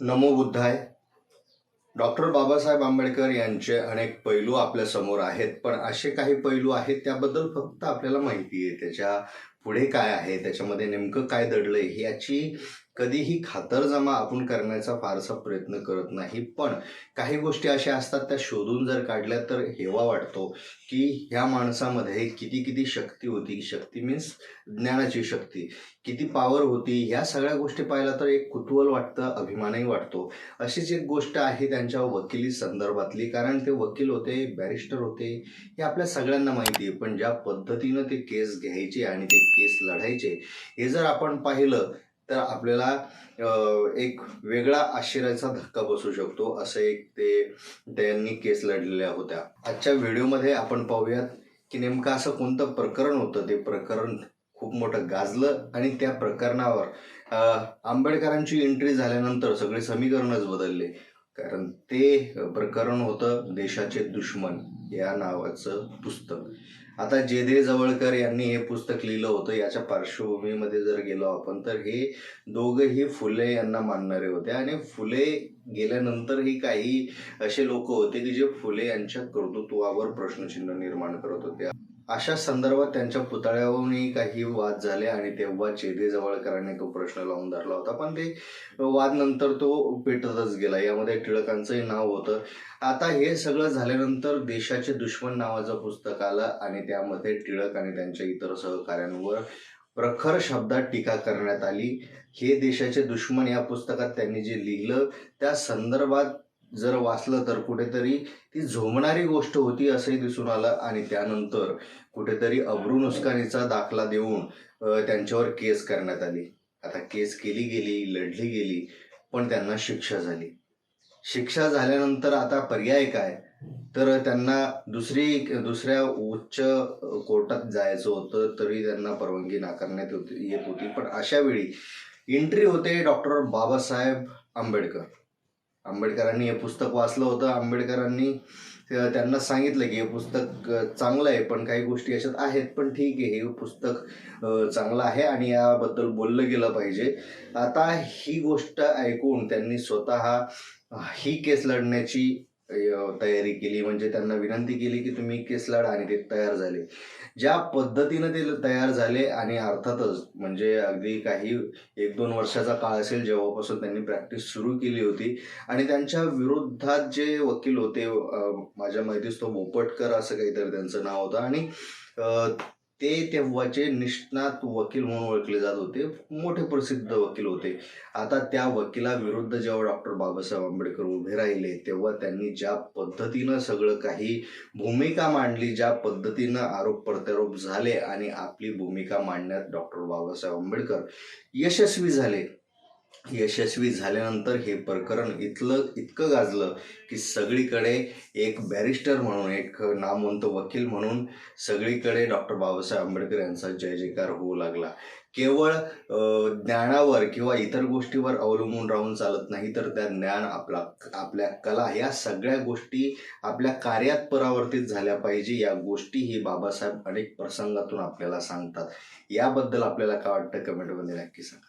नमो बुद्धाय. डॉक्टर बाबासाहेब आंबेडकर यांचे अनेक पैलू आपल्यासमोर आहेत पण असे काही पैलू आहेत त्याबद्दल फक्त आपल्याला माहिती आहे. त्याच्या पुढे काय आहे त्याच्यामध्ये नेमकं काय दडलंय याची कधीही खातरजमा आपण करण्याचा फारसा प्रयत्न करत नाही. पण काही गोष्टी अशा असतात त्या शोधून जर काढल्या तर हेवा वाटतो की ह्या माणसामध्ये किती किती शक्ती होती. शक्ती मीन्स ज्ञानाची शक्ती. किती पॉवर होती. ह्या सगळ्या गोष्टी पाहिल्या तर एक कुतूहल वाटतं अभिमानही वाटतो. अशीच एक गोष्ट आहे त्यांच्या वकिली संदर्भातली. कारण ते वकील होते बॅरिस्टर होते हे आपल्या सगळ्यांना माहिती आहे. पण ज्या पद्धतीनं ते केस घ्यायचे आणि ते केस लढायचे हे जर आपण पाहिलं तर आपल्याला एक वेगळा आश्चर्याचा धक्का बसू शकतो असं एक ते त्यांनी केस लढलेल्या होत्या. आजच्या व्हिडिओमध्ये आपण पाहूयात की नेमकं असं कोणतं प्रकरण होतं? ते प्रकरण खूप मोठं गाजलं आणि त्या प्रकरणावर आंबेडकरांची एंट्री झाल्यानंतर सगळे समीकरणच बदलले. कारण ते प्रकरण होतं देशाचे दुश्मन. या नावाचं पुस्तक. आता जे दे जवळकर यांनी हे पुस्तक लिहिलं होतं याच्या पार्श्वभूमीमध्ये जर गेलो आपण तर हे दोघंही फुले यांना मानणारे होते. आणि फुले गेल्यानंतरही काही असे लोक होते की जे फुले यांच्या कर्तृत्वावर प्रश्नचिन्ह निर्माण करत होते. अशा संदर्भात त्यांच्या पुतळ्यावरूनही काही वाद झाले आणि तेव्हा चेदी जवळकरांनी तो प्रश्न लावून धरला होता. पण ते वाद नंतर तो पेटतच गेला. यामध्ये टिळकांचंही नाव होतं. आता हे सगळं झाल्यानंतर देशाचे दुश्मन नावाचं पुस्तक आलं आणि त्यामध्ये टिळक आणि त्यांच्या इतर सहकाऱ्यांवर प्रखर शब्दात टीका करण्यात आली. हे देशाचे दुश्मन या पुस्तकात त्यांनी जे लिहिलं त्या संदर्भात जर वाचलं तर कुठेतरी ती झोमणारी गोष्ट होती असंही दिसून आलं आणि त्यानंतर कुठेतरी अब्रू नुसकानीचा दाखला देऊन त्यांच्यावर केस करण्यात आली. आता केस केली गेली लढली गेली पण त्यांना शिक्षा झाली. शिक्षा झाल्यानंतर आता पर्याय काय? तर त्यांना दुसरी दुसऱ्या उच्च कोर्टात जायचं होतं तरी त्यांना परवानगी नाकारण्यात होती येत होती. पण अशा वेळी एंट्री होते डॉक्टर बाबासाहेब आंबेडकर. आंबेडकरांनी हे पुस्तक वाचलं होतं. आंबेडकरांनी त्यांना सांगितलं की हे पुस्तक चांगलं आहे पण काही गोष्टी याच्यात आहेत पण ठीक आहे हे पुस्तक चांगलं आहे आणि याबद्दल बोललं गेलं पाहिजे. आता ही गोष्ट ऐकून त्यांनी स्वतः ही केस लढण्याची तयारी केली म्हणजे त्यांना विनंती केली की तुम्ही केस लढा आणि ते तयार झाले. ज्या पद्धतीनं ते तयार झाले आणि अर्थातच म्हणजे अगदी काही एक दोन वर्षाचा काळ असेल जेव्हापासून त्यांनी प्रॅक्टिस सुरू केली होती आणि त्यांच्या विरोधात जे वकील होते माझ्या माहितीच तो बोपटकर असं काहीतरी त्यांचं नाव होतं आणि ते तेव्हाचे निष्णात वकील म्हणून ओळखले जात होते. मोठे प्रसिद्ध वकील होते. आता त्या वकिलाविरुद्ध जेव्हा डॉक्टर बाबासाहेब आंबेडकर उभे राहिले तेव्हा त्यांनी ज्या पद्धतीनं सगळं काही भूमिका मांडली ज्या पद्धतीनं आरोप प्रत्यारोप झाले आणि आपली भूमिका मांडण्यात डॉक्टर बाबासाहेब आंबेडकर यशस्वी झाले यशस्वी झाल्यानंतर हे प्रकरण इथलं इतकं गाजलं की सगळीकडे एक बॅरिस्टर म्हणून एक नामवंत वकील म्हणून सगळीकडे डॉक्टर बाबासाहेब आंबेडकर यांचा जय जयकार होऊ लागला. केवळ ज्ञानावर किंवा इतर गोष्टीवर अवलंबून राहून चालत नाही तर त्या ज्ञान आपला आपल्या कला या सगळ्या गोष्टी आपल्या कार्यात परावर्तित झाल्या पाहिजे या गोष्टी ही बाबासाहेब अनेक प्रसंगातून आपल्याला सांगतात. याबद्दल आपल्याला काय वाटतं? कमेंटमध्ये नक्की सांगा.